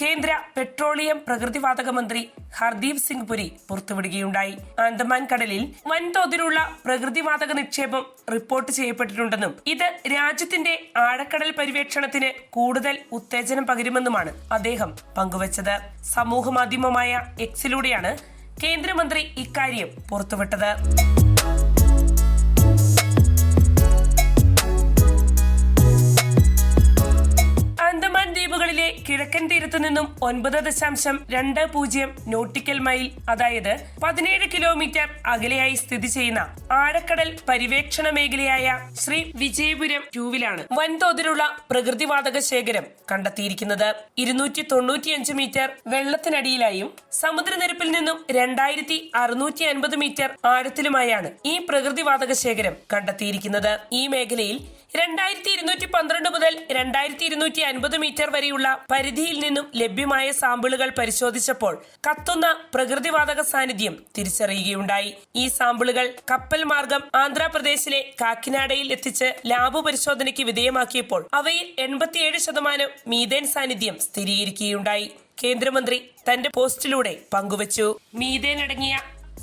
കേന്ദ്ര പെട്രോളിയം പ്രകൃതിവാതക മന്ത്രി ഹർദീപ് സിംഗ് പുരി പുറത്തുവിടുകയുണ്ടായി. ആൻഡമാൻ കടലിൽ വൻതോതിലുള്ള പ്രകൃതിവാതക നിക്ഷേപം റിപ്പോർട്ട് ചെയ്യപ്പെട്ടിട്ടുണ്ടെന്നും ഇത് രാജ്യത്തിന്റെ ആഴക്കടൽ പര്യവേക്ഷണത്തിന് കൂടുതൽ ഉത്തേജനം പകരുമെന്നുമാണ് അദ്ദേഹം പങ്കുവച്ചത്. സമൂഹ മാധ്യമമായ എക്സിലൂടെയാണ് കേന്ദ്രമന്ത്രി ഇക്കാര്യം പുറത്തുവിട്ടത്. കിഴക്കൻ തീരത്തു നിന്നും ഒൻപത് ദശാംശം രണ്ട് പൂജ്യം നോട്ടിക്കൽ മൈൽ അതായത് പതിനേഴ് കിലോമീറ്റർ അകലെയായി സ്ഥിതി ചെയ്യുന്ന ആഴക്കടൽ പര്യവേക്ഷണ മേഖലയായ ശ്രീ വിജയപുരം ടൂവിലാണ് വൻതോതിലുള്ള പ്രകൃതിവാതക ശേഖരം കണ്ടെത്തിയിരിക്കുന്നത്. ഇരുന്നൂറ്റി തൊണ്ണൂറ്റിയഞ്ച് മീറ്റർ വെള്ളത്തിനടിയിലായും സമുദ്രനിരപ്പിൽ നിന്നും രണ്ടായിരത്തി അറുന്നൂറ്റി അൻപത് മീറ്റർ ആഴത്തിലുമായാണ് ഈ പ്രകൃതിവാതക ശേഖരം കണ്ടെത്തിയിരിക്കുന്നത്. ഈ മേഖലയിൽ രണ്ടായിരത്തി ഇരുന്നൂറ്റി പന്ത്രണ്ട് മുതൽ രണ്ടായിരത്തി ഇരുന്നൂറ്റി അൻപത് മീറ്റർ വരെയുള്ള പരിധിയിൽ നിന്നും ലഭ്യമായ സാമ്പിളുകൾ പരിശോധിച്ചപ്പോൾ കത്തുന്ന പ്രകൃതിവാതക സാന്നിധ്യം തിരിച്ചറിയുകയുണ്ടായി. ഈ സാമ്പിളുകൾ കപ്പൽ മാർഗം ആന്ധ്രാപ്രദേശിലെ കാക്കിനാടയിൽ എത്തിച്ച് ലാബ് പരിശോധനയ്ക്ക് വിധേയമാക്കിയപ്പോൾ അവയിൽ എൺപത്തിയേഴ് ശതമാനം മീതേൻ സാന്നിധ്യം സ്ഥിരീകരിക്കുകയുണ്ടായി. കേന്ദ്രമന്ത്രി തന്റെ പോസ്റ്റിലൂടെ പങ്കുവച്ചു. മീതേൻ അടങ്ങിയ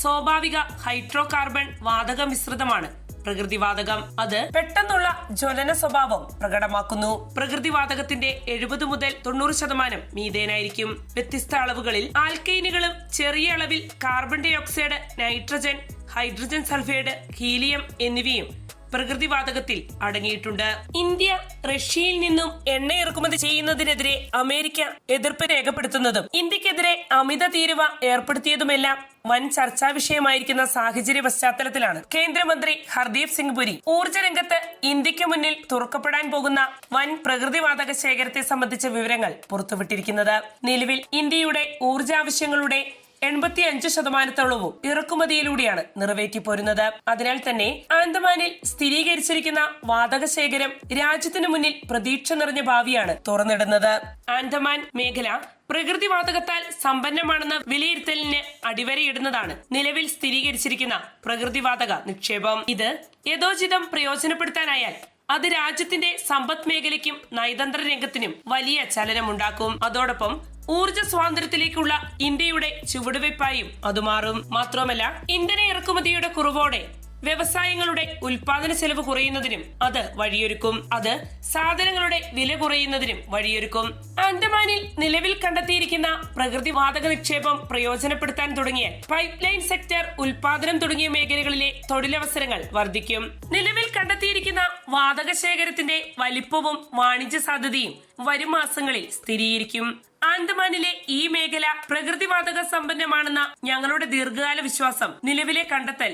സ്വാഭാവിക ഹൈഡ്രോ കാർബൺ വാതക മിശ്രിതമാണ് പ്രകൃതിവാതകം. അത് പെട്ടെന്നുള്ള ജ്വലന സ്വഭാവം പ്രകടമാക്കുന്നു. പ്രകൃതിവാതകത്തിന്റെ എഴുപത് മുതൽ തൊണ്ണൂറ് ശതമാനം മീതേനായിരിക്കും വ്യത്യസ്ത അളവുകളിൽ ആൽക്കൈനുകളും ചെറിയ അളവിൽ carbon dioxide nitrogen hydrogen sulphide helium എന്നിവയും പ്രകൃതിവാതകത്തിൽ അടങ്ങിയിട്ടുണ്ട്. ഇന്ത്യ റഷ്യയിൽ നിന്നും എണ്ണ ഇറക്കുമതി ചെയ്യുന്നതിനെതിരെ അമേരിക്ക എതിർപ്പ് രേഖപ്പെടുത്തുന്നതും ഇന്ത്യക്കെതിരെ അമിത തീരുവ ഏർപ്പെടുത്തിയതുമെല്ലാം വൻ ചർച്ചാ വിഷയമായിരിക്കുന്ന സാഹചര്യ പശ്ചാത്തലത്തിലാണ്. കേന്ദ്രമന്ത്രി ഹർദീപ് സിംഗ് പുരി ഊർജ രംഗത്ത് ഇന്ത്യയ്ക്ക് മുന്നിൽ തുറക്കപ്പെടാൻ പോകുന്ന വൻ പ്രകൃതിവാതക ശേഖരത്തെ സംബന്ധിച്ച വിവരങ്ങൾ പുറത്തുവിട്ടിരിക്കുന്നത്. നിലവിൽ ഇന്ത്യയുടെ ഊർജാവശ്യങ്ങളുടെ എൺപത്തി അഞ്ച് ശതമാനത്തോളവും ഇറക്കുമതിയിലൂടെയാണ് നിറവേറ്റി പോരുന്നത്. അതിനാൽ തന്നെ ആൻഡമാനിൽ സ്ഥിരീകരിച്ചിരിക്കുന്ന വാതക ശേഖരം രാജ്യത്തിനു മുന്നിൽ പ്രതീക്ഷ നിറഞ്ഞ ഭാവിയാണ് തുറന്നിടുന്നത്. ആൻഡമാൻ മേഖല പ്രകൃതി വാതകത്താൽ സമ്പന്നമാണെന്ന വിലയിരുത്തലിന് അടിവരയിടുന്നതാണ് നിലവിൽ സ്ഥിരീകരിച്ചിരിക്കുന്ന പ്രകൃതിവാതക നിക്ഷേപം. ഇത് യഥോചിതം പ്രയോജനപ്പെടുത്താനായാൽ അത് രാജ്യത്തിന്റെ സമ്പദ് മേഖലയ്ക്കും നയതന്ത്ര രംഗത്തിനും വലിയ ചലനമുണ്ടാക്കും. അതോടൊപ്പം ഊർജ സ്വാതന്ത്ര്യത്തിലേക്കുള്ള ഇന്ത്യയുടെ ചുവടുവയ്പായും അത് മാറും. മാത്രമല്ല ഇന്ധന ഇറക്കുമതിയുടെ കുറവോടെ വ്യവസായങ്ങളുടെ ഉൽപാദന ചെലവ് കുറയുന്നതിനും അത് വഴിയൊരുക്കും. അത് സാധനങ്ങളുടെ വില കുറയുന്നതിനും വഴിയൊരുക്കും. ആൻഡമാനിൽ നിലവിൽ കണ്ടെത്തിയിരിക്കുന്ന പ്രകൃതി വാതക നിക്ഷേപം പ്രയോജനപ്പെടുത്താൻ തുടങ്ങിയ പൈപ്പ് ലൈൻ സെക്ടർ ഉൽപാദനം തുടങ്ങിയ മേഖലകളിലെ തൊഴിലവസരങ്ങൾ വർദ്ധിക്കും. നിലവിൽ കണ്ടെത്തിയിരിക്കുന്ന വാതക ശേഖരത്തിന്റെ വലിപ്പവും വാണിജ്യ സാധ്യതയും വരും മാസങ്ങളിൽ സ്ഥിരീകരിക്കും. ആൻഡമാനിലെ ഈ മേഖല പ്രകൃതിവാതക സമ്പന്നമാണെന്ന ഞങ്ങളുടെ ദീർഘകാല വിശ്വാസം നിലവിലെ കണ്ടെത്തൽ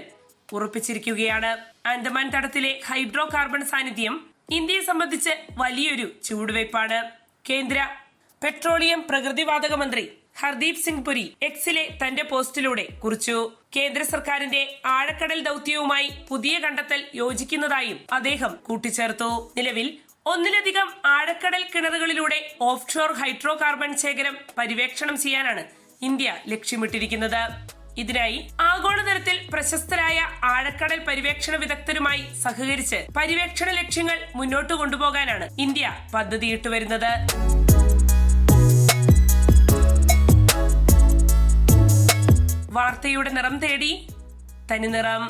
ഉറപ്പിച്ചിരിക്കുകയാണ്. ആൻഡമാൻ തടത്തിലെ ഹൈഡ്രോ കാർബൺ സാന്നിധ്യം ഇന്ത്യയെ സംബന്ധിച്ച് വലിയൊരു ചുവടുവയ്പാണ് കേന്ദ്ര പെട്രോളിയം പ്രകൃതിവാതക മന്ത്രി ഹർദീപ് സിംഗ് പുരി എക്സിലെ തന്റെ പോസ്റ്റിലൂടെ കുറിച്ചു. കേന്ദ്ര സർക്കാരിന്റെ ആഴക്കടൽ ദൗത്യവുമായി പുതിയ കണ്ടെത്തൽ യോജിക്കുന്നതായും അദ്ദേഹം കൂട്ടിച്ചേർത്തു. നിലവിൽ ഒന്നിലധികം ആഴക്കടൽ കിണറുകളിലൂടെ ഓഫ് ഷോർ ഹൈഡ്രോ കാർബൺ ശേഖരം പര്യവേക്ഷണം ചെയ്യാനാണ് ഇന്ത്യ ലക്ഷ്യമിട്ടിരിക്കുന്നത്. ഇതിനായി ആഗോളതലത്തിൽ പ്രശസ്തരായ ആഴക്കടൽ പര്യവേക്ഷണ വിദഗ്ധരുമായി സഹകരിച്ച് പര്യവേക്ഷണ ലക്ഷ്യങ്ങൾ മുന്നോട്ട് കൊണ്ടുപോകാനാണ് ഇന്ത്യ പദ്ധതിയിട്ട് വരുന്നത്. വാർത്തയുടെ നിറം തേടി തനി നിറം.